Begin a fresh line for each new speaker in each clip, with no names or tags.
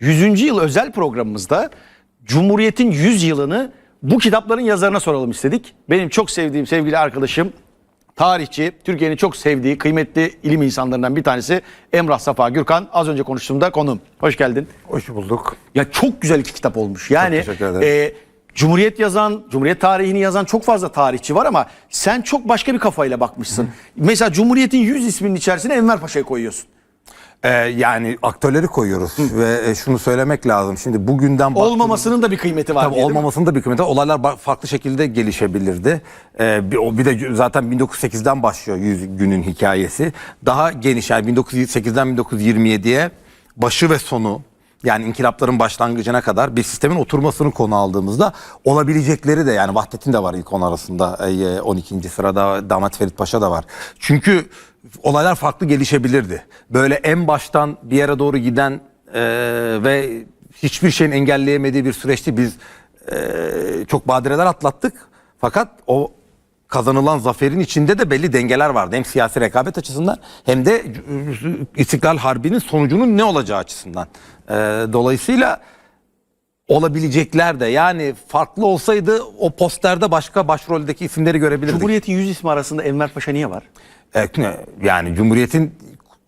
100. yıl özel programımızda Cumhuriyet'in 100 yılını bu kitapların yazarına soralım istedik. Benim çok sevdiğim sevgili arkadaşım, tarihçi, Türkiye'nin çok sevdiği kıymetli ilim insanlarından bir tanesi Emrah Safa Gürkan. Az önce konuştuğumda konum. Hoş geldin.
Hoş bulduk.
Ya çok güzel iki kitap olmuş. Yani e, Cumhuriyet yazan, Cumhuriyet tarihini yazan çok fazla tarihçi var ama sen çok başka bir kafayla bakmışsın. Mesela Cumhuriyet'in 100 isminin içerisine Enver Paşa'yı koyuyorsun.
Ee, yani aktörleri koyuyoruz ve e, şunu söylemek lazım. Şimdi bugünden baktığımız-
Olmamasının da bir kıymeti var.
Tabii
diye, değil mi?
olmamasının da bir kıymeti. var. Olaylar ba- farklı şekilde gelişebilirdi. Ee, bir, o bir de zaten 1908'den başlıyor 100 günün hikayesi. Daha geniş yani 1908'den 1927'ye başı ve sonu yani inkılapların başlangıcına kadar bir sistemin oturmasını konu aldığımızda olabilecekleri de yani Vahdettin de var ilk on arasında e, 12. sırada Damat Ferit Paşa da var. Çünkü olaylar farklı gelişebilirdi. Böyle en baştan bir yere doğru giden e, ve hiçbir şeyin engelleyemediği bir süreçti biz e, çok badireler atlattık. Fakat o kazanılan zaferin içinde de belli dengeler vardı. Hem siyasi rekabet açısından hem de e, İstiklal Harbi'nin sonucunun ne olacağı açısından. E, dolayısıyla olabilecekler de yani farklı olsaydı o posterde başka başroldeki isimleri görebilirdik.
Cumhuriyet'in 100 ismi arasında Enver Paşa niye var?
E, yani Cumhuriyet'in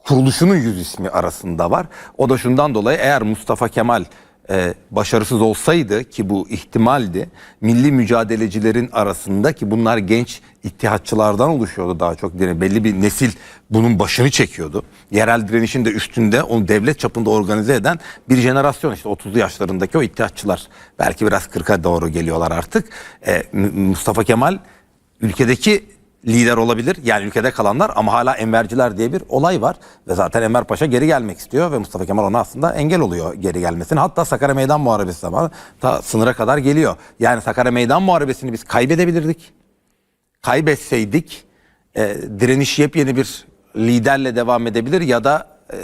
kuruluşunun yüz ismi arasında var. O da şundan dolayı eğer Mustafa Kemal e, başarısız olsaydı ki bu ihtimaldi milli mücadelecilerin arasında ki bunlar genç ittihatçılardan oluşuyordu daha çok yani belli bir nesil bunun başını çekiyordu. Yerel direnişin de üstünde onu devlet çapında organize eden bir jenerasyon işte 30'lu yaşlarındaki o ittihatçılar belki biraz 40'a doğru geliyorlar artık. E, Mustafa Kemal ülkedeki lider olabilir. Yani ülkede kalanlar ama hala Enverciler diye bir olay var. Ve zaten Enver Paşa geri gelmek istiyor ve Mustafa Kemal ona aslında engel oluyor geri gelmesine. Hatta Sakarya Meydan Muharebesi zamanı ta sınıra kadar geliyor. Yani Sakarya Meydan Muharebesi'ni biz kaybedebilirdik. Kaybetseydik e, direniş yepyeni bir liderle devam edebilir ya da e,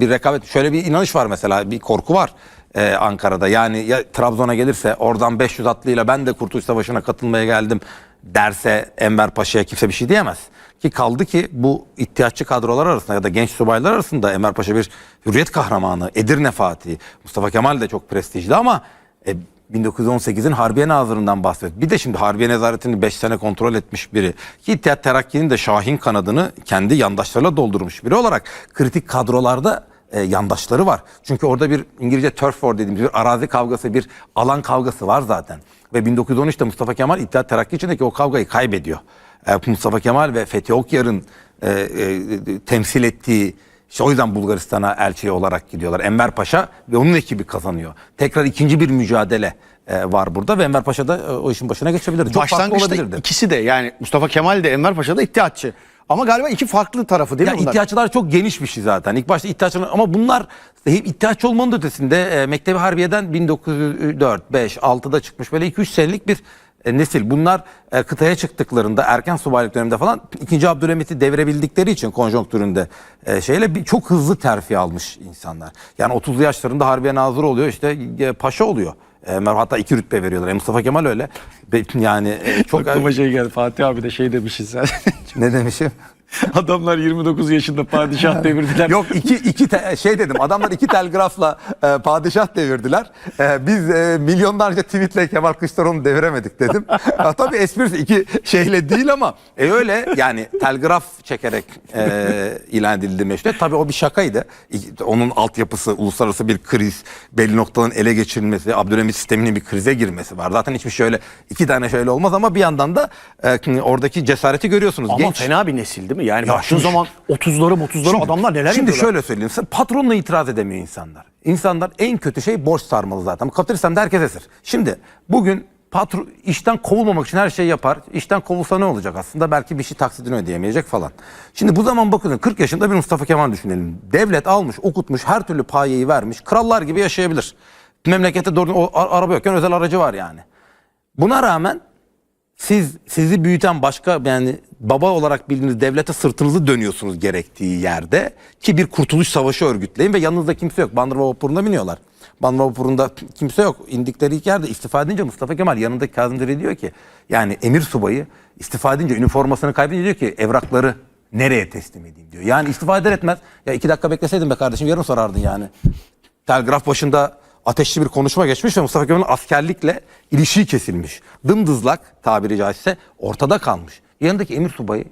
bir rekabet. Şöyle bir inanış var mesela bir korku var e, Ankara'da. Yani ya Trabzon'a gelirse oradan 500 atlıyla ben de Kurtuluş Savaşı'na katılmaya geldim derse Enver Paşa'ya kimse bir şey diyemez. Ki kaldı ki bu ihtiyaççı kadrolar arasında ya da genç subaylar arasında Enver Paşa bir hürriyet kahramanı, Edirne Fatih, Mustafa Kemal de çok prestijli ama e, 1918'in Harbiye Nazırı'ndan bahsediyor. Bir de şimdi Harbiye Nezaretini 5 sene kontrol etmiş biri. Ki İttihat Terakki'nin de Şahin kanadını kendi yandaşlarıyla doldurmuş biri olarak kritik kadrolarda e, yandaşları var. Çünkü orada bir İngilizce turf war dediğimiz bir arazi kavgası, bir alan kavgası var zaten. Ve 1913'te Mustafa Kemal İttihat Terakki içindeki o kavgayı kaybediyor. E, Mustafa Kemal ve Fethi Okyar'ın e, e, temsil ettiği işte o yüzden Bulgaristan'a elçi olarak gidiyorlar. Enver Paşa ve onun ekibi kazanıyor. Tekrar ikinci bir mücadele e, var burada ve Enver Paşa da e, o işin başına geçebilirdi. Çok farklı
Başlangıçta
olabilirdi.
ikisi de yani Mustafa Kemal de Enver Paşa da ittihatçı. Ama galiba iki farklı tarafı değil
Ya
mi bunlar?
ihtiyaçlar çok geniş bir şey zaten. İlk başta ihtiyaçlar ama bunlar hep ihtiyaç olmanın ötesinde e, Mektebi Harbiye'den 1904, 5, 6'da çıkmış böyle 2-3 senelik bir e, nesil. Bunlar e, kıtaya çıktıklarında erken subaylık döneminde falan 2. Abdülhamit'i devirebildikleri için konjonktüründe e, şeyle bir, çok hızlı terfi almış insanlar. Yani 30'lu yaşlarında Harbiye Nazırı oluyor işte e, paşa oluyor. E, hatta iki rütbe veriyorlar. E, Mustafa Kemal öyle. Be- Yani e, çok
Aklıma şey geldi Fatih abi de şey demişsin sen.
ne demişim?
Adamlar 29 yaşında padişah devirdiler.
Yok iki iki te- şey dedim. Adamlar iki telgrafla e, padişah devirdiler. E, biz e, milyonlarca tweetle Kemal Kılıçdaroğlu'nu deviremedik dedim. ha, tabii esprisi iki şeyle değil ama e, öyle yani telgraf çekerek e, ilan edildi meşrut. Tabii o bir şakaydı. Onun altyapısı uluslararası bir kriz, belli noktaların ele geçirilmesi, Abdülhamit sisteminin bir krize girmesi var. Zaten hiçbir şöyle iki tane şöyle olmaz ama bir yandan da e, oradaki cesareti görüyorsunuz.
Ama
Genç.
fena bir nesil değil mi? Yani
Ya
baktığın zaman 30'ları 30'ları adamlar neler
Şimdi
yapıyorlar?
şöyle söyleyeyim. Sen patronla itiraz edemiyor insanlar. İnsanlar en kötü şey borç sarmalı zaten. Bu Kapitalist sistemde herkes esir. Şimdi bugün patron işten kovulmamak için her şeyi yapar. İşten kovulsa ne olacak aslında? Belki bir şey taksidini ödeyemeyecek falan. Şimdi bu zaman bakın 40 yaşında bir Mustafa Kemal düşünelim. Devlet almış, okutmuş, her türlü payeyi vermiş. Krallar gibi yaşayabilir. Memlekette doğru o araba yokken özel aracı var yani. Buna rağmen siz sizi büyüten başka yani baba olarak bildiğiniz devlete sırtınızı dönüyorsunuz gerektiği yerde ki bir kurtuluş savaşı örgütleyin ve yanınızda kimse yok. Bandırma vapuruna biniyorlar. Bandırma vapurunda kimse yok. İndikleri ilk yerde istifa edince Mustafa Kemal yanındaki Kazım diyor ki yani emir subayı istifa edince üniformasını kaybedince diyor ki evrakları nereye teslim edeyim diyor. Yani istifa eder etmez ya iki dakika bekleseydin be kardeşim yarın sorardın yani. telgraf başında ateşli bir konuşma geçmiş ve Mustafa Kemal'in askerlikle ilişiği kesilmiş. Dımdızlak tabiri caizse ortada kalmış. Yanındaki emir subayı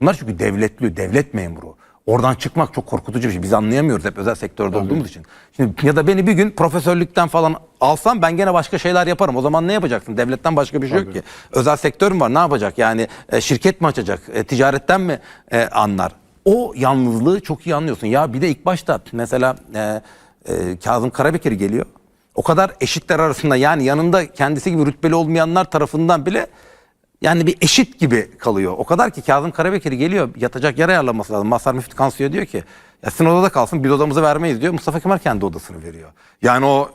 bunlar çünkü devletli, devlet memuru. Oradan çıkmak çok korkutucu bir şey. Biz anlayamıyoruz hep özel sektörde olduğumuz için. Şimdi ya da beni bir gün profesörlükten falan alsam ben gene başka şeyler yaparım. O zaman ne yapacaksın? Devletten başka bir şey yok ki. Özel sektör mü var? Ne yapacak? Yani e, şirket mi açacak? E, ticaretten mi e, anlar? O yalnızlığı çok iyi anlıyorsun. Ya bir de ilk başta mesela e, e, Kazım Karabekir geliyor. O kadar eşitler arasında yani yanında kendisi gibi rütbeli olmayanlar tarafından bile yani bir eşit gibi kalıyor. O kadar ki Kazım Karabekir geliyor yatacak yer ayarlaması lazım. Mazhar Müftü Kansu'ya diyor ki ya sizin odada kalsın biz odamızı vermeyiz diyor. Mustafa Kemal kendi odasını veriyor. Yani o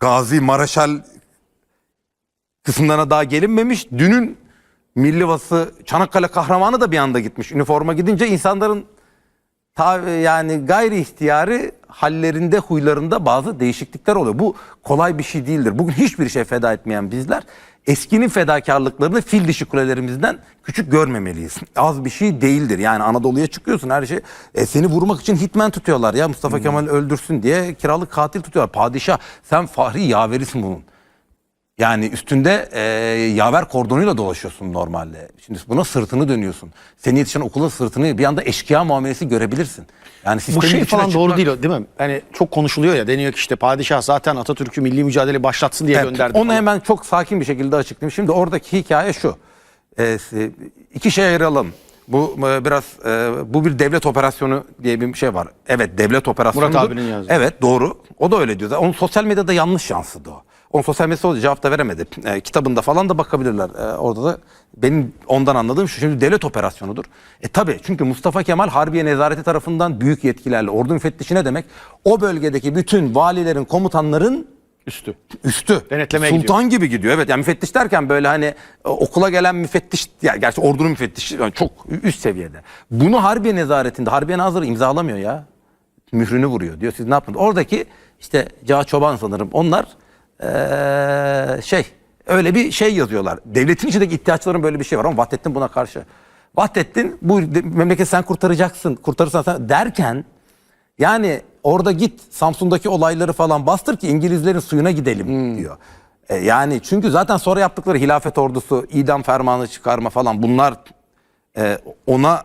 Gazi Maraşal kısımlarına daha gelinmemiş. Dünün Milli Vası Çanakkale kahramanı da bir anda gitmiş. Üniforma gidince insanların ta, yani gayri ihtiyari hallerinde, huylarında bazı değişiklikler oluyor. Bu kolay bir şey değildir. Bugün hiçbir şey feda etmeyen bizler eskinin fedakarlıklarını fil dişi kulelerimizden küçük görmemeliyiz. Az bir şey değildir. Yani Anadolu'ya çıkıyorsun her şey. E, seni vurmak için hitmen tutuyorlar ya Mustafa Kemal öldürsün diye kiralık katil tutuyorlar. Padişah sen fahri yaverisin bunun. Yani üstünde e, yaver kordonuyla dolaşıyorsun normalde. Şimdi buna sırtını dönüyorsun. Seni yetişen okula sırtını bir anda eşkıya muamelesi görebilirsin. Yani
Bu şey falan doğru
çıkmak-
değil o, değil mi? Yani çok konuşuluyor ya deniyor ki işte padişah zaten Atatürk'ü milli mücadele başlatsın diye
Evet,
gönderdi.
Onu
falan.
hemen çok sakin bir şekilde açıklayayım. Şimdi oradaki hikaye şu. Ee, iki şey ayıralım. Bu e, biraz e, bu bir devlet operasyonu diye bir şey var. Evet devlet operasyonu.
Murat abinin yazdığı.
Evet doğru. O da öyle diyor. Onun sosyal medyada yanlış yansıdı o. Onun sosyal medyada oldu cevap da veremedi. E, kitabında falan da bakabilirler. E, orada da benim ondan anladığım şu. Şimdi devlet operasyonudur. E tabi çünkü Mustafa Kemal Harbiye Nezareti tarafından büyük yetkilerle ordu müfettişi ne demek? O bölgedeki bütün valilerin, komutanların
Üstü.
üstü.
Denetlemeye
Sultan gibi gidiyor. Evet yani müfettiş derken böyle hani e, okula gelen müfettiş ya gerçi ordunun müfettişi yani çok üst seviyede. Bunu Harbiye nezaretinde Harbiye Nazırı imzalamıyor ya. Mührünü vuruyor diyor. Siz ne yaptınız? Oradaki işte Cağa Çoban sanırım. Onlar eee, şey öyle bir şey yazıyorlar. Devletin içindeki ihtiyaçların böyle bir şey var ama Vahdettin buna karşı. Vahdettin bu memleketi sen kurtaracaksın, kurtarırsan sen derken yani orada git Samsun'daki olayları falan bastır ki İngilizlerin suyuna gidelim diyor. E, yani çünkü zaten sonra yaptıkları hilafet ordusu, idam fermanı çıkarma falan bunlar e, ona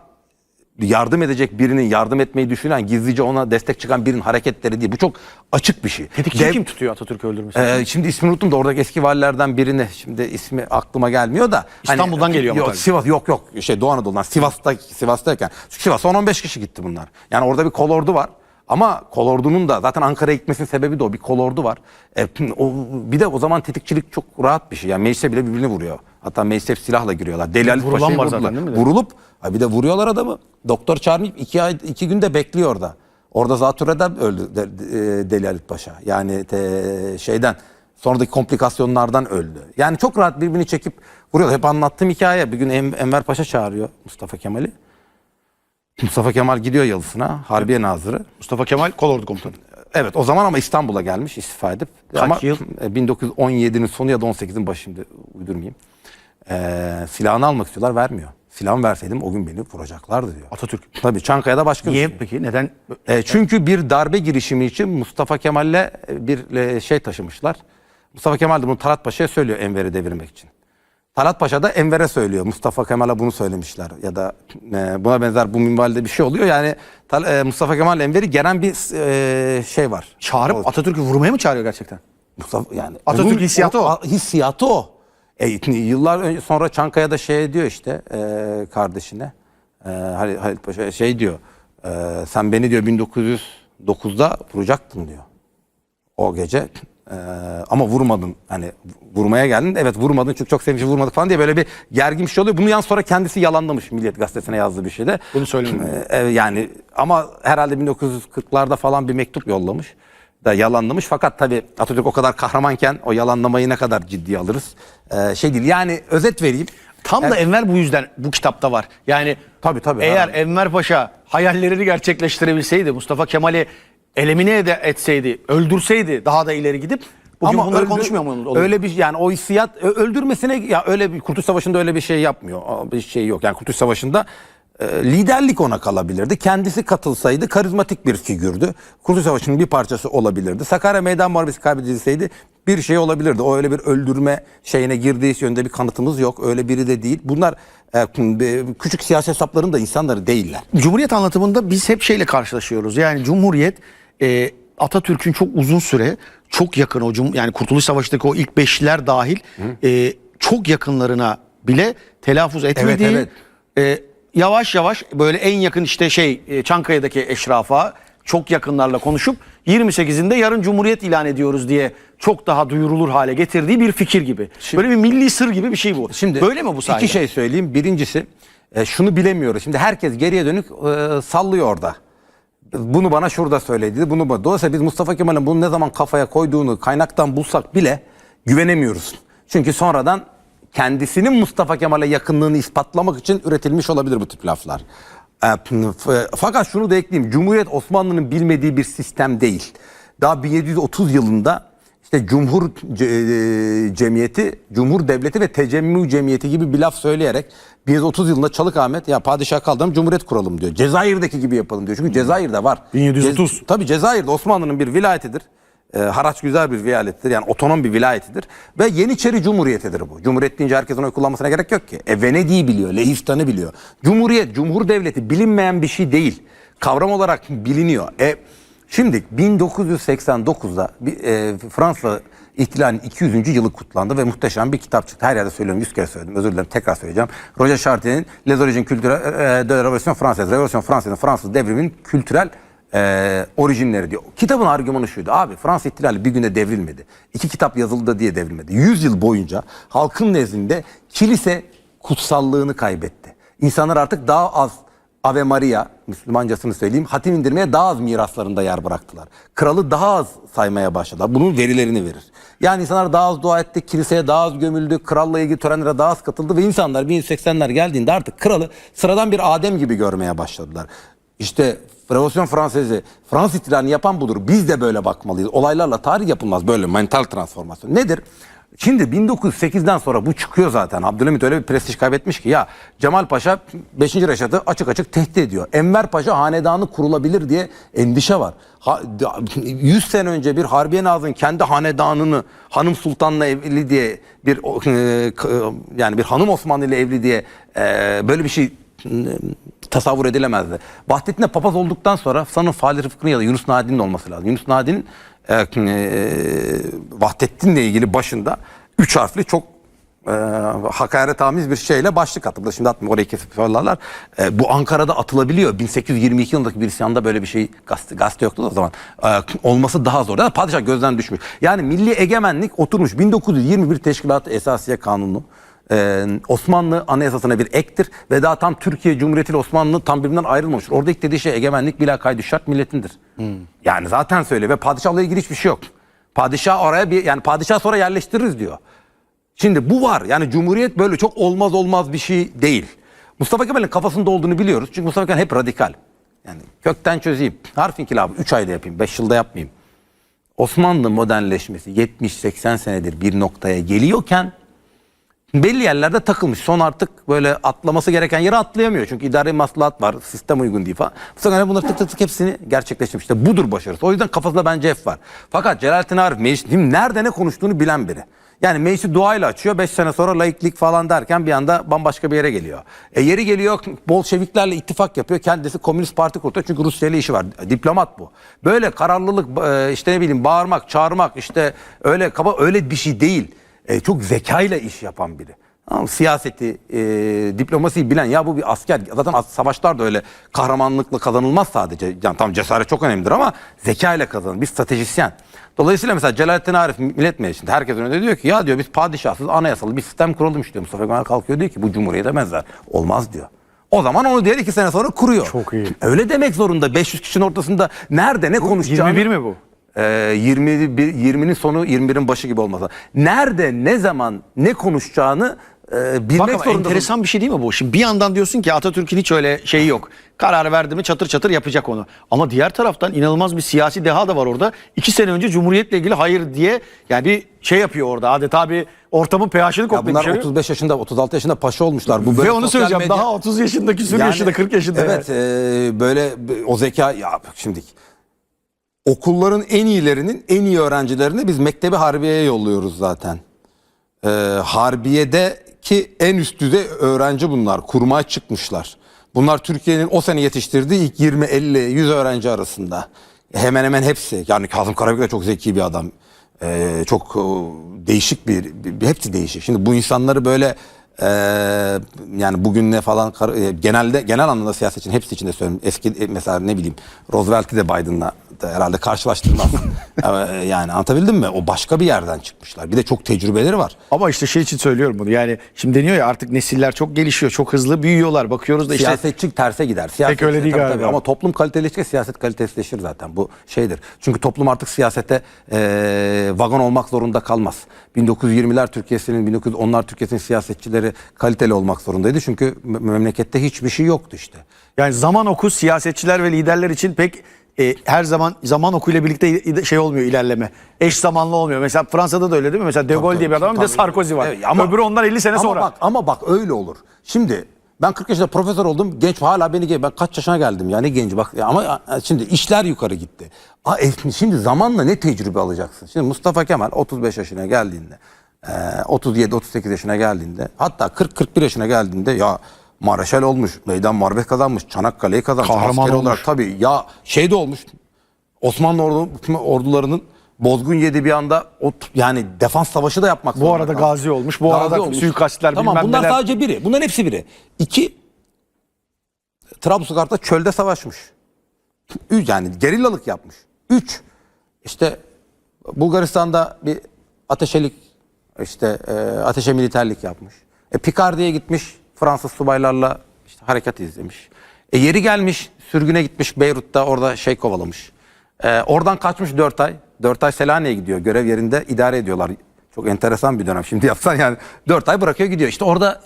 yardım edecek birinin yardım etmeyi düşünen gizlice ona destek çıkan birinin hareketleri değil. Bu çok açık bir şey.
Kim,
Dev-
kim tutuyor Atatürk'ü öldürmesi?
ee, şimdi ismini unuttum da oradaki eski valilerden birini şimdi ismi aklıma gelmiyor da.
İstanbul'dan geliyor ama
yok,
tabii.
Sivas yok yok şey Doğu Anadolu'dan Sivas'ta Sivas'tayken Sivas'a 10-15 kişi gitti bunlar. Yani orada bir kolordu var. Ama kolordunun da zaten Ankara'ya gitmesinin sebebi de o. Bir kolordu var. E, o, bir de o zaman tetikçilik çok rahat bir şey. Yani meclise bile birbirini vuruyor. Hatta meclise silahla giriyorlar. Deli Ali Paşa'yı vurdular.
zaten?
Vurulup bir de vuruyorlar adamı. Doktor çağırmayıp iki, ay, iki günde bekliyor orada. Orada zatürreden öldü de, de- Deli Halit Paşa. Yani te- şeyden sonraki komplikasyonlardan öldü. Yani çok rahat birbirini çekip vuruyor. Hep anlattığım hikaye. Bir gün Enver Paşa çağırıyor Mustafa Kemal'i. Mustafa Kemal gidiyor Yalısı'na, Harbiye Nazırı.
Mustafa Kemal kolordu komutanı.
Evet o zaman ama İstanbul'a gelmiş istifa edip.
Kaç
ama
yıl?
e, 1917'nin sonu ya da 18'in başı şimdi uydurmayayım. Ee, silahını almak istiyorlar vermiyor. Silahımı verseydim o gün beni vuracaklardı diyor.
Atatürk.
Tabii Çankaya'da başka bir
Niye
şey.
peki? Neden?
E, çünkü bir darbe girişimi için Mustafa Kemal'le e, bir e, şey taşımışlar. Mustafa Kemal de bunu Talat Paşa'ya söylüyor Enver'i devirmek için. Talat Paşa da Enver'e söylüyor. Mustafa Kemal'e bunu söylemişler ya da e, buna benzer bu minvalde bir şey oluyor. Yani e, Mustafa Kemal Enver'i gelen bir e, şey var.
Çağırıp
O-
Atatürk'ü vurmaya mı çağırıyor gerçekten?
Mustafa yani
Atatürk
onun-
hissiyatı o.
a- Hissiyatı o. E, yıllar önce sonra Çankaya'da şey diyor işte e, kardeşine e, Halil, Halil Paşa şey diyor. e, sen beni diyor 1909'da vuracaktın diyor. O gece e, ama vurmadın. Hani vurmaya geldin. Evet vurmadın çünkü çok sevmiş vurmadık falan diye böyle bir gergin bir şey oluyor. Bunu yan sonra kendisi yalanlamış Milliyet Gazetesi'ne yazdığı bir şeyde.
Bunu söylemiyor.
E, e, yani ama herhalde 1940'larda falan bir mektup yollamış da yalanlamış. Fakat tabii Atatürk o kadar kahramanken o yalanlamayı ne kadar ciddiye alırız? E, şey değil yani özet vereyim.
Tam da Enver bu yüzden bu kitapta var. Yani
Tabii, tabii,
eğer
herhalde.
Enver Paşa hayallerini gerçekleştirebilseydi, Mustafa Kemal'i elimine ede etseydi, öldürseydi daha da ileri gidip bugün bunları
öldü-
konuşmuyor mu?
Öyle bir yani o hissiyat öldürmesine ya öyle bir Kurtuluş Savaşı'nda öyle bir şey yapmıyor. Bir şey yok. Yani Kurtuluş Savaşı'nda e, liderlik ona kalabilirdi. Kendisi katılsaydı karizmatik bir figürdü. Kurtuluş Savaşı'nın bir parçası olabilirdi. Sakarya Meydan Muharebesi kaybedilseydi bir şey olabilirdi. O öyle bir öldürme şeyine girdiği yönde bir kanıtımız yok. Öyle biri de değil. Bunlar e, küçük siyasi hesapların da insanları değiller.
Cumhuriyet anlatımında biz hep şeyle karşılaşıyoruz. Yani Cumhuriyet e, Atatürk'ün çok uzun süre çok yakın o cum- yani Kurtuluş Savaşı'ndaki o ilk beşliler dahil e, çok yakınlarına bile telaffuz etmediği
evet.
e, yavaş yavaş böyle en yakın işte şey e, Çankaya'daki eşrafa çok yakınlarla konuşup 28'inde yarın Cumhuriyet ilan ediyoruz diye çok daha duyurulur hale getirdiği bir fikir gibi. böyle bir milli sır gibi bir şey bu.
Şimdi
böyle mi bu sayede?
İki şey söyleyeyim. Birincisi e, şunu bilemiyoruz. Şimdi herkes geriye dönük e, sallıyor orada. Bunu bana şurada söyledi. Bunu bana. Dolayısıyla biz Mustafa Kemal'in bunu ne zaman kafaya koyduğunu kaynaktan bulsak bile güvenemiyoruz. Çünkü sonradan kendisinin Mustafa Kemal'e yakınlığını ispatlamak için üretilmiş olabilir bu tip laflar. E, f- Fakat şunu da ekleyeyim. Cumhuriyet Osmanlı'nın bilmediği bir sistem değil. Daha 1730 yılında işte Cumhur Ce- e, Cemiyeti, Cumhur Devleti ve Tecemmü Cemiyeti gibi bir laf söyleyerek 1930 yılında Çalık Ahmet ya padişah kaldıralım Cumhuriyet kuralım diyor. Cezayir'deki gibi yapalım diyor. Çünkü Cezayir'de var.
1730.
Cez- tabii Cezayir'de Osmanlı'nın bir vilayetidir. E, haraç güzel bir vilayettir. Yani otonom bir vilayetidir. Ve Yeniçeri Cumhuriyetidir bu. Cumhuriyet deyince herkesin oy kullanmasına gerek yok ki. E, Venedik'i biliyor, Lehistan'ı biliyor. Cumhuriyet, Cumhur Devleti bilinmeyen bir şey değil. Kavram olarak biliniyor. E, Şimdi 1989'da bir, e, Fransa ihtilalinin 200. yılı kutlandı ve muhteşem bir kitap çıktı. Her yerde söylüyorum, 100 kere söyledim. Özür dilerim, tekrar söyleyeceğim. Roger Chartier'in Les Origines Culturelles de la Révolution Française. Revolüsyon Fransa'nın Fransız devriminin kültürel e, orijinleri diyor. Kitabın argümanı şuydu. Abi Fransa ihtilali bir günde devrilmedi. İki kitap yazıldı diye devrilmedi. 100 yıl boyunca halkın nezdinde kilise kutsallığını kaybetti. İnsanlar artık daha az Ave Maria, Müslümancasını söyleyeyim, hatim indirmeye daha az miraslarında yer bıraktılar. Kralı daha az saymaya başladılar. Bunun verilerini verir. Yani insanlar daha az dua etti, kiliseye daha az gömüldü, kralla ilgili törenlere daha az katıldı ve insanlar 1180'ler geldiğinde artık kralı sıradan bir Adem gibi görmeye başladılar. İşte Revolüsyon Fransızı, Fransız ihtilalini yapan budur. Biz de böyle bakmalıyız. Olaylarla tarih yapılmaz böyle mental transformasyon. Nedir? Şimdi 1908'den sonra bu çıkıyor zaten. Abdülhamit öyle bir prestij kaybetmiş ki ya Cemal Paşa 5. Reşat'ı açık açık tehdit ediyor. Enver Paşa hanedanı kurulabilir diye endişe var. Ha, 100 sene önce bir Harbiye Nazırı'nın kendi hanedanını hanım sultanla evli diye bir e, k- yani bir hanım Osmanlı ile evli diye e, böyle bir şey e, tasavvur edilemezdi. Vahdettin'e papaz olduktan sonra sanırım Fahri Rıfkı'nın ya da Yunus Nadi'nin olması lazım. Yunus Nadi'nin e, e, Vahdettin'le ilgili başında üç harfli çok e, hakaretamiz bir şeyle başlık atıldı. Şimdi atmıyor orayı kesip söylerler. E, bu Ankara'da atılabiliyor. 1822 yılındaki bir isyanda böyle bir şey gazete, gazete yoktu o zaman. E, olması daha zor. Yani padişah gözden düşmüş. Yani milli egemenlik oturmuş. 1921 Teşkilatı Esasiye Kanunu ee, Osmanlı anayasasına bir ektir ve daha tam Türkiye Cumhuriyeti ile Osmanlı tam birbirinden ayrılmamıştır. Orada ilk dediği şey egemenlik bila kaydı şart milletindir. Yani zaten söyle ve padişahla ilgili hiçbir şey yok. Padişah oraya bir yani padişah sonra yerleştiririz diyor. Şimdi bu var. Yani Cumhuriyet böyle çok olmaz olmaz bir şey değil. Mustafa Kemal'in kafasında olduğunu biliyoruz. Çünkü Mustafa Kemal hep radikal. Yani kökten çözeyim. Harf inkılabı 3 ayda yapayım, 5 yılda yapmayayım. Osmanlı modernleşmesi 70-80 senedir bir noktaya geliyorken belli yerlerde takılmış. Son artık böyle atlaması gereken yere atlayamıyor. Çünkü idari maslahat var, sistem uygun değil falan. Bu sefer bunları tık tık tık hepsini gerçekleştirmiş. İşte budur başarısı. O yüzden kafasında bence hep var. Fakat Celalettin Arif meclis, şimdi nerede ne konuştuğunu bilen biri. Yani meclisi duayla açıyor. 5 sene sonra laiklik falan derken bir anda bambaşka bir yere geliyor. E yeri geliyor Bolşeviklerle ittifak yapıyor. Kendisi Komünist Parti kuruyor. Çünkü Rusya ile işi var. Diplomat bu. Böyle kararlılık e, işte ne bileyim bağırmak, çağırmak işte öyle kaba öyle bir şey değil e, çok zekayla iş yapan biri. Tamam, siyaseti, e, diplomasiyi bilen ya bu bir asker. Zaten as- savaşlar da öyle kahramanlıkla kazanılmaz sadece. Yani tam cesaret çok önemlidir ama zekayla kazanır. Bir stratejisyen. Dolayısıyla mesela Celalettin Arif millet meclisinde herkes önünde diyor ki ya diyor biz padişahsız anayasalı bir sistem kuralım işte. Mustafa Kemal kalkıyor diyor ki bu cumhuriyete benzer. Olmaz diyor. O zaman onu diğer iki sene sonra kuruyor.
Çok iyi.
Öyle demek zorunda 500 kişinin ortasında nerede ne konuşacağını.
21 mi bu?
Ee, 21 20'nin sonu 21'in başı gibi olmasa. Nerede, ne zaman, ne konuşacağını e, bilmek
Bak ama
zorundasın.
enteresan bir şey değil mi bu? Şimdi bir yandan diyorsun ki Atatürk'ün hiç öyle şeyi yok. Karar verdi mi çatır çatır yapacak onu. Ama diğer taraftan inanılmaz bir siyasi deha da var orada. İki sene önce Cumhuriyet'le ilgili hayır diye yani bir şey yapıyor orada. Adeta bir ortamın pH'ini
Ya
koklayıp
bunlar
şey-
35 yaşında, 36 yaşında paşa olmuşlar. Bu böyle
Ve onu
sosyal
söyleyeceğim
medya-
daha 30 yaşındaki sürü
Yani,
yaşında 40 yaşında.
Evet e, böyle o zeka ya bak şimdi okulların en iyilerinin en iyi öğrencilerini biz Mektebi Harbiye'ye yolluyoruz zaten. E, Harbiye'deki en üst düzey öğrenci bunlar. Kurmay çıkmışlar. Bunlar Türkiye'nin o sene yetiştirdiği ilk 20, 50, 100 öğrenci arasında. Hemen hemen hepsi. Yani Kazım Karabekir de çok zeki bir adam. E, çok e, değişik bir, bir, hepsi değişik. Şimdi bu insanları böyle ee, yani bugün ne falan e, genelde genel anlamda siyasetçinin hepsi için de söylüyorum. Eski e, mesela ne bileyim Roosevelt'i de Biden'la da herhalde karşılaştırmam. E, yani anlatabildim mi? O başka bir yerden çıkmışlar. Bir de çok tecrübeleri var.
Ama işte şey için söylüyorum bunu. Yani şimdi deniyor ya artık nesiller çok gelişiyor. Çok hızlı büyüyorlar. Bakıyoruz da işte
Siyasetçi terse gider. Siyasetçi,
öyle değil
tabii,
galiba.
tabii. Ama toplum kaliteleştikçe siyaset kalitesizleşir zaten. Bu şeydir. Çünkü toplum artık siyasete e, vagon olmak zorunda kalmaz. 1920'ler Türkiye'sinin, 1910'lar Türkiye'sinin siyasetçileri kaliteli olmak zorundaydı. Çünkü me- memlekette hiçbir şey yoktu işte.
Yani zaman oku siyasetçiler ve liderler için pek e, her zaman zaman okuyla birlikte şey olmuyor ilerleme. Eş zamanlı olmuyor. Mesela Fransa'da da öyle değil mi? Mesela De Gaulle diye bir adam bir de. Sarkozy var.
Evet, ama-
Öbürü ondan 50 sene
ama
sonra.
Bak, ama bak öyle olur. Şimdi ben 40 yaşında profesör oldum. Genç hala beni ben kaç yaşına geldim yani genç bak ya ama şimdi işler yukarı gitti. Aa, e, şimdi zamanla ne tecrübe alacaksın? Şimdi Mustafa Kemal 35 yaşına geldiğinde, e, 37 38 yaşına geldiğinde, hatta 40 41 yaşına geldiğinde ya Maraşal olmuş, meydan muharebet kazanmış, Çanakkale'yi kazanmış,
Kahraman
asker olarak
olmuş.
tabii ya şey de olmuş. Osmanlı ordu, ordularının bozgun yedi bir anda o, yani defans savaşı da yapmak
Bu
zorunda
arada
kaldı.
gazi olmuş. Bu arada suikastler
Tamam
bilmem
bunlar
neler.
sadece biri. Bunların hepsi biri. İki, Trablusgarp'ta çölde savaşmış. Üç, yani gerillalık yapmış. Üç, işte Bulgaristan'da bir ateşelik, işte e, ateşe militerlik yapmış. E, Picardy'ye gitmiş Fransız subaylarla işte harekat izlemiş. E, yeri gelmiş sürgüne gitmiş Beyrut'ta orada şey kovalamış. E, oradan kaçmış 4 ay. 4 ay Selanik'e gidiyor. Görev yerinde idare ediyorlar. Çok enteresan bir dönem. Şimdi yapsan yani 4 ay bırakıyor gidiyor. İşte orada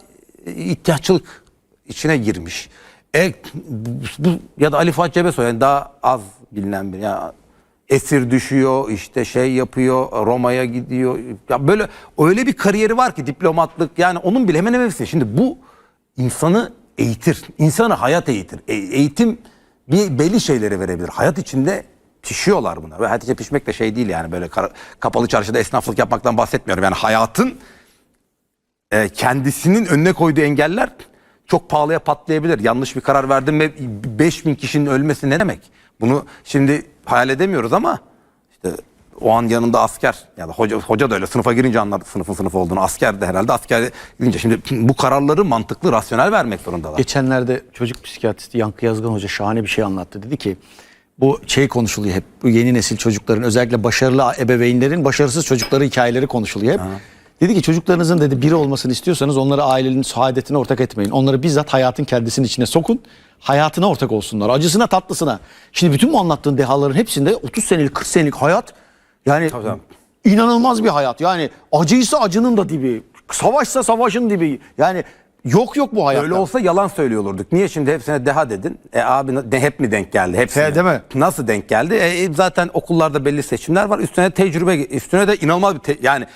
e, ihtiyaççılık içine girmiş. E, bu, ya da Ali Fuat Cebesoy yani daha az bilinen bir ya esir düşüyor işte şey yapıyor Roma'ya gidiyor ya böyle öyle bir kariyeri var ki diplomatlık yani onun bile hemen hemen. Şimdi bu insanı eğitir insanı hayat eğitir E- eğitim bir belli şeyleri verebilir hayat içinde pişiyorlar buna ve hayat pişmek de şey değil yani böyle kara- kapalı çarşıda esnaflık yapmaktan bahsetmiyorum yani hayatın e, kendisinin önüne koyduğu engeller çok pahalıya patlayabilir. Yanlış bir karar verdim ve 5000 kişinin ölmesi ne demek? Bunu şimdi hayal edemiyoruz ama işte o an yanında asker ya da hoca, hoca da öyle sınıfa girince anladı sınıfın sınıf olduğunu. Asker de herhalde asker girince. Şimdi bu kararları mantıklı, rasyonel vermek zorundalar.
Geçenlerde çocuk psikiyatristi Yankı Yazgan Hoca şahane bir şey anlattı. Dedi ki bu şey konuşuluyor hep. Bu yeni nesil çocukların özellikle başarılı ebeveynlerin başarısız çocukları hikayeleri konuşuluyor hep. Dedi ki çocuklarınızın dedi biri olmasını istiyorsanız onları ailenin saadetine ortak etmeyin. Onları bizzat hayatın kendisinin içine sokun. Hayatına ortak olsunlar. Acısına tatlısına. Şimdi bütün bu anlattığın dehaların hepsinde 30 senelik 40 senelik hayat yani
Tabii, tabii.
inanılmaz bir hayat. Yani acıysa acının da dibi. Savaşsa savaşın dibi. Yani yok yok bu hayatta.
Öyle olsa yalan söylüyor olurduk. Niye şimdi hepsine deha dedin? E abi de, hep mi denk geldi? Hepsine.
He, değil mi?
Nasıl denk geldi? E, zaten okullarda belli seçimler var. Üstüne tecrübe, üstüne de inanılmaz bir yani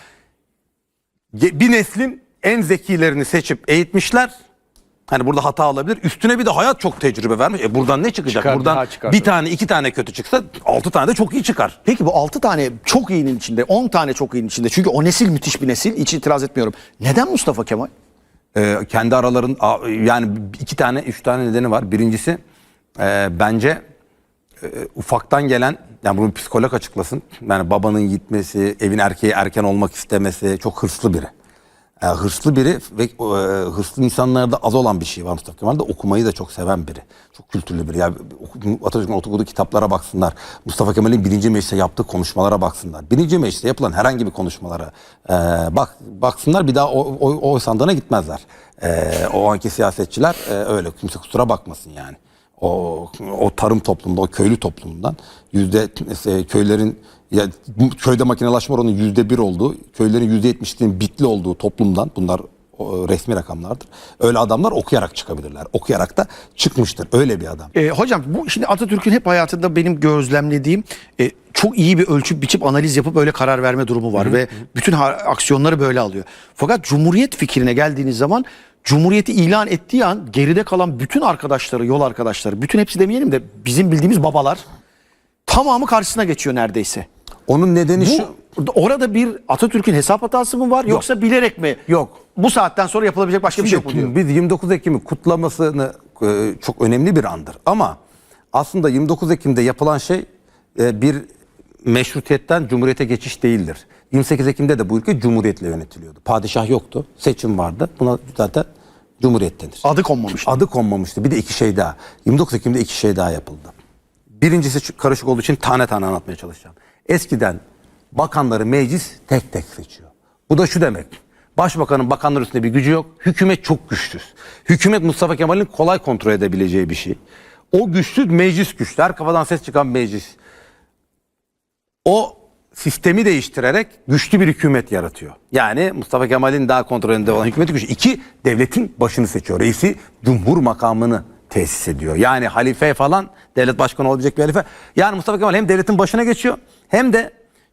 bir neslin en zekilerini seçip eğitmişler. Hani burada hata olabilir. Üstüne bir de hayat çok tecrübe vermiş. E buradan ne çıkacak?
Çıkar,
buradan
çıkar.
bir tane, iki tane kötü çıksa altı tane de çok iyi çıkar.
Peki bu 6 tane çok iyinin içinde 10 tane çok iyinin içinde çünkü o nesil müthiş bir nesil hiç itiraz etmiyorum. Neden Mustafa Kemal?
Ee, kendi araların yani iki tane üç tane nedeni var. Birincisi e, bence e, ufaktan gelen yani bunu psikolog açıklasın. Yani babanın gitmesi, evin erkeği erken olmak istemesi çok hırslı biri. E, hırslı biri ve e, hırslı insanlarda az olan bir şey var Mustafa Kemal de okumayı da çok seven biri. Çok kültürlü biri. Yani Atatürk'ün okuduğu kitaplara baksınlar. Mustafa Kemal'in birinci mecliste yaptığı konuşmalara baksınlar. Birinci mecliste yapılan herhangi bir konuşmalara e, bak baksınlar bir daha o, o, o sandığına gitmezler. E, o anki siyasetçiler e, öyle kimse kusura bakmasın yani. O, o tarım toplumunda, o köylü toplumundan yüzde e, köylerin ya bu köyde makinelaşma oranının yüzde bir olduğu, köylerin yüzde yetmişliğinin bitli olduğu toplumdan bunlar resmi rakamlardır. Öyle adamlar okuyarak çıkabilirler. Okuyarak da çıkmıştır. Öyle bir adam.
E, hocam bu şimdi Atatürk'ün hep hayatında benim gözlemlediğim e, çok iyi bir ölçüp biçip analiz yapıp öyle karar verme durumu var ve bütün aksiyonları böyle alıyor. Fakat Cumhuriyet fikrine geldiğiniz zaman Cumhuriyeti ilan ettiği an geride kalan bütün arkadaşları, yol arkadaşları, bütün hepsi demeyelim de bizim bildiğimiz babalar tamamı karşısına geçiyor neredeyse.
Onun nedeni şu.
Bu orada bir Atatürk'ün hesap hatası mı var yoksa bilerek mi?
Yok.
Bu saatten sonra yapılabilecek başka bir şey yok mu diyor.
Biz 29 Ekim'i kutlamasını e, çok önemli bir andır. Ama aslında 29 Ekim'de yapılan şey e, bir meşrutiyetten cumhuriyete geçiş değildir. 28 Ekim'de de bu ülke cumhuriyetle yönetiliyordu. Padişah yoktu. Seçim vardı. Buna zaten cumhuriyet denir.
Adı konmamış.
Adı konmamıştı. Bir de iki şey daha. 29 Ekim'de iki şey daha yapıldı. Birincisi şu- karışık olduğu için tane tane anlatmaya çalışacağım. Eskiden bakanları meclis tek tek seçiyor. Bu da şu demek. Başbakanın bakanlar üstünde bir gücü yok. Hükümet çok güçsüz. Hükümet Mustafa Kemal'in kolay kontrol edebileceği bir şey. O güçsüz meclis güçlü. Her kafadan ses çıkan meclis. O sistemi değiştirerek güçlü bir hükümet yaratıyor. Yani Mustafa Kemal'in daha kontrolünde olan hükümeti güçlü. İki, devletin başını seçiyor. Reisi cumhur makamını tesis ediyor. Yani halife falan devlet başkanı olabilecek bir halife. Yani Mustafa Kemal hem devletin başına geçiyor hem de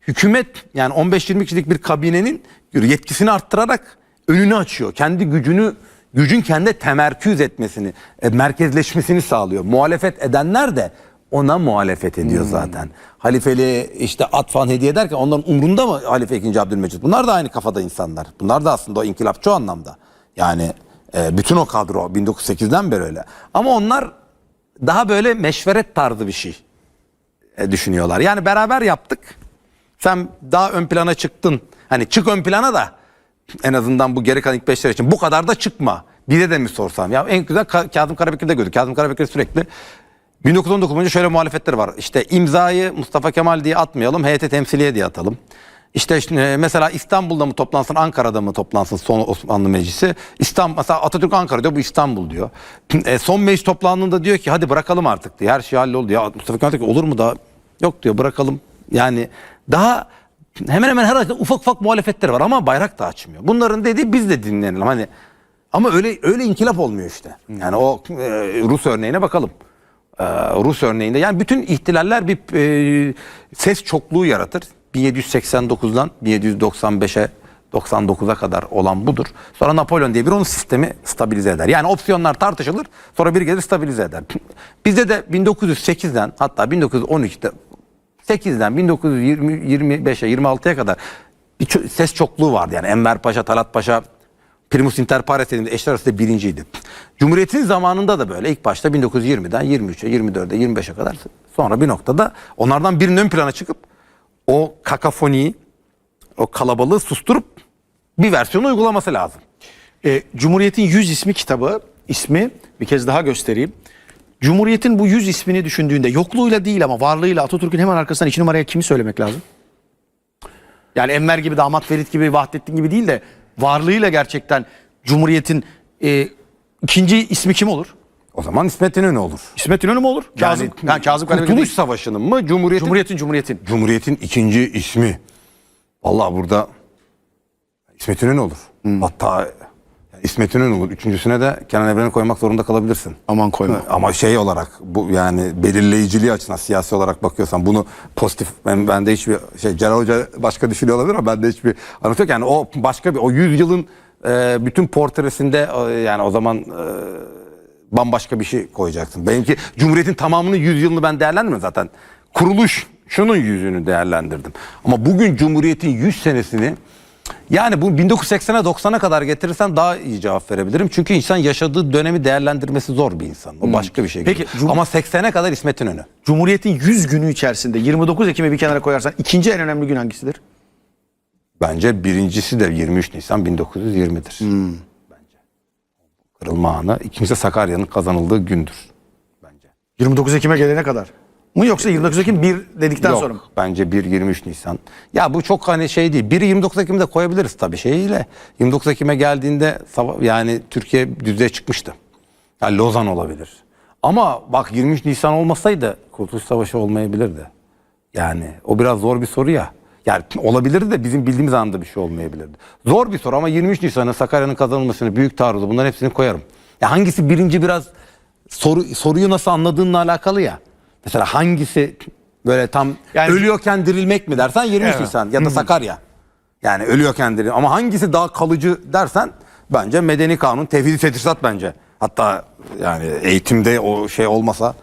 hükümet yani 15-20 kişilik bir kabinenin yetkisini arttırarak önünü açıyor. Kendi gücünü gücün kendi temerküz etmesini, e, merkezleşmesini sağlıyor. Muhalefet edenler de ona muhalefet ediyor zaten. Halifeli işte at falan hediye ederken onların umrunda mı Halife 2. Abdülmecit? Bunlar da aynı kafada insanlar. Bunlar da aslında o inkılapçı anlamda. Yani e, bütün o kadro 1908'den beri öyle. Ama onlar daha böyle meşveret tarzı bir şey e, düşünüyorlar. Yani beraber yaptık. Sen daha ön plana çıktın. Hani çık ön plana da en azından bu geri kalan ilk beşler için bu kadar da çıkma. Bize de mi sorsam? Ya en güzel Ka- Kazım Karabekir'de gördük. Kazım Karabekir sürekli 1919 boyunca şöyle muhalefetleri var. İşte imzayı Mustafa Kemal diye atmayalım, heyeti temsiliye diye atalım. İşte işte mesela İstanbul'da mı toplansın, Ankara'da mı toplansın son Osmanlı Meclisi? İstanbul, mesela Atatürk Ankara diyor, bu İstanbul diyor. E, son meclis toplandığında diyor ki hadi bırakalım artık diyor. Her şey halloldu. Ya Mustafa Kemal diyor olur mu daha? Yok diyor bırakalım. Yani daha hemen hemen her açıda ufak ufak muhalefetleri var ama bayrak da açmıyor. Bunların dediği biz de dinleyelim. Hani ama öyle öyle inkılap olmuyor işte. Yani o e, Rus örneğine bakalım. Ee, Rus örneğinde yani bütün ihtilaller bir e, ses çokluğu yaratır. 1789'dan 1795'e 99'a kadar olan budur. Sonra Napolyon diye bir onun sistemi stabilize eder. Yani opsiyonlar tartışılır sonra bir gelir stabilize eder. Bizde de 1908'den hatta 1912'de 8'den 1925'e 26'ya kadar bir ses çokluğu vardı. Yani Enver Paşa, Talat Paşa, Primus Inter Pares dediğimde eşler arasında birinciydi. Cumhuriyetin zamanında da böyle. İlk başta 1920'den 23'e, 24'e, 25'e kadar sonra bir noktada onlardan birinin ön plana çıkıp o kakafoniyi, o kalabalığı susturup bir versiyonu uygulaması lazım.
E, Cumhuriyet'in 100 ismi kitabı ismi bir kez daha göstereyim. Cumhuriyet'in bu 100 ismini düşündüğünde yokluğuyla değil ama varlığıyla Atatürk'ün hemen arkasından iki numaraya kimi söylemek lazım? Yani Enver gibi, Damat Ferit gibi, Vahdettin gibi değil de varlığıyla gerçekten Cumhuriyet'in e, ikinci ismi kim olur?
O zaman İsmet İnönü olur.
İsmet İnönü mü olur? Kazım, yani, Kazım Karabekir
Kurtuluş
değil.
Savaşı'nın mı? Cumhuriyet'in
Cumhuriyet'in, Cumhuriyet'in.
Cumhuriyet'in ikinci ismi. Vallahi burada İsmet İnönü olur. Hatta İsmet İnönü olur. Üçüncüsüne de Kenan Evren'i koymak zorunda kalabilirsin.
Aman koyma.
Ama şey olarak bu yani belirleyiciliği açısından siyasi olarak bakıyorsan bunu pozitif ben bende hiçbir şey Celal Hoca başka düşünüyor olabilir ama bende hiçbir anlatı yok. Yani o başka bir o 100 yılın e, bütün portresinde e, yani o zaman e, bambaşka bir şey koyacaksın. Benimki Cumhuriyet'in tamamının 100 yılını ben değerlendirmiyorum zaten. Kuruluş şunun yüzünü değerlendirdim. Ama bugün Cumhuriyet'in 100 senesini yani bu 1980'e 90'a kadar getirirsen daha iyi cevap verebilirim. Çünkü insan yaşadığı dönemi değerlendirmesi zor bir insan. O başka bir şey.
Peki. Cum-
Ama 80'e kadar İsmet İnönü.
Cumhuriyet'in 100 günü içerisinde 29 Ekim'i bir kenara koyarsan ikinci en önemli gün hangisidir?
Bence birincisi de 23 Nisan 1920'dir. Kırılma anı. İkincisi Sakarya'nın kazanıldığı gündür. Bence.
29 Ekim'e gelene kadar. Mı yoksa 29 Ekim 1 dedikten
Yok,
sonra mı?
Bence 1-23 Nisan. Ya bu çok hani şey değil. Biri 29 Ekim'de koyabiliriz tabii şeyiyle. 29 Ekim'e geldiğinde yani Türkiye düzeye çıkmıştı. Yani Lozan olabilir. Ama bak 23 Nisan olmasaydı Kurtuluş Savaşı olmayabilirdi. Yani o biraz zor bir soru ya. Yani olabilirdi de bizim bildiğimiz anda bir şey olmayabilirdi. Zor bir soru ama 23 Nisan'ı Sakarya'nın kazanılmasını büyük taarruzu bunların hepsini koyarım. Ya hangisi birinci biraz soru soruyu nasıl anladığınla alakalı ya. Mesela hangisi böyle tam
Yani-
ölüyorken dirilmek mi dersen 23
Evet.
Nisan ya da Sakarya. Yani ölüyorken diril ama hangisi daha kalıcı dersen bence medeni kanun tevhid-i bence. Hatta yani eğitimde o şey olmasa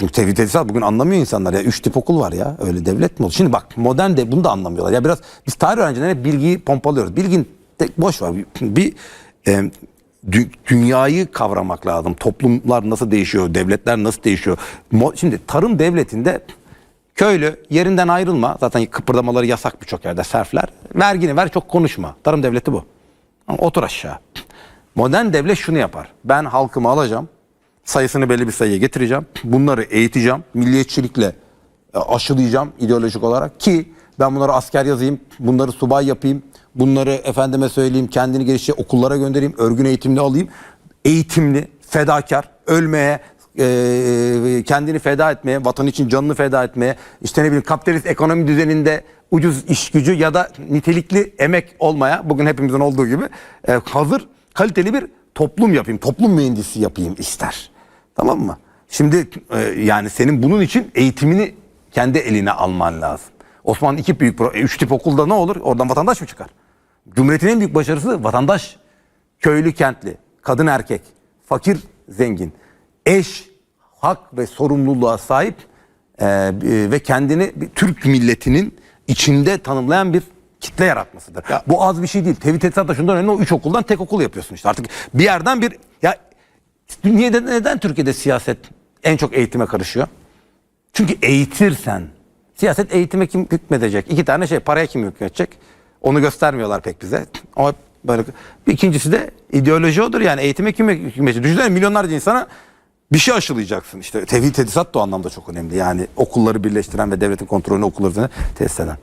çünkü tevhid tedrisat bugün anlamıyor insanlar ya. Üç tip okul var ya. Öyle devlet mi olur? Şimdi bak modern de bunu da anlamıyorlar. Ya biraz biz tarih öğrencilerine bilgiyi pompalıyoruz. Bilgin tek boş var. Bir, bir, e, dü- dünyayı kavramak lazım. Toplumlar nasıl değişiyor? Devletler nasıl değişiyor? Mo- Şimdi tarım devletinde köylü yerinden ayrılma. Zaten kıpırdamaları yasak birçok yerde serfler. Vergini ver çok konuşma. Tarım devleti bu. Ama Otur aşağı. Modern devlet şunu yapar. Ben halkımı alacağım sayısını belli bir sayıya getireceğim. Bunları eğiteceğim. Milliyetçilikle e, aşılayacağım ideolojik olarak ki ben bunları asker yazayım, bunları subay yapayım, bunları efendime söyleyeyim kendini gelişe okullara göndereyim, örgün eğitimli alayım. Eğitimli, fedakar, ölmeye, e, kendini feda etmeye, vatan için canını feda etmeye, işte ne bileyim kapitalist ekonomi düzeninde ucuz iş gücü ya da nitelikli emek olmaya, bugün hepimizin olduğu gibi e, hazır kaliteli bir toplum yapayım, toplum mühendisi yapayım ister. Tamam mı? Şimdi e, yani senin bunun için eğitimini kendi eline alman lazım. Osmanlı iki büyük, üç tip okulda ne olur? Oradan vatandaş mı çıkar? Cumhuriyetin en büyük başarısı vatandaş. Köylü, kentli, kadın, erkek, fakir, zengin, eş, hak ve sorumluluğa sahip e, e, ve kendini Türk milletinin içinde tanımlayan bir kitle yaratmasıdır. Bu az bir şey değil. Tevhid Tedrisat da şundan önemli o üç okuldan tek okul yapıyorsun işte. Artık bir yerden bir ya niye neden Türkiye'de siyaset en çok eğitime karışıyor? Çünkü eğitirsen siyaset eğitime kim hükmedecek? İki tane şey paraya kim hükmedecek? Onu göstermiyorlar pek bize. Ama böyle ikincisi de ideoloji odur yani eğitime kim hükmedecek? Düşünsene milyonlarca insana bir şey aşılayacaksın. İşte tevhid tedrisat da o anlamda çok önemli. Yani okulları birleştiren ve devletin kontrolünü okulları tesis eden.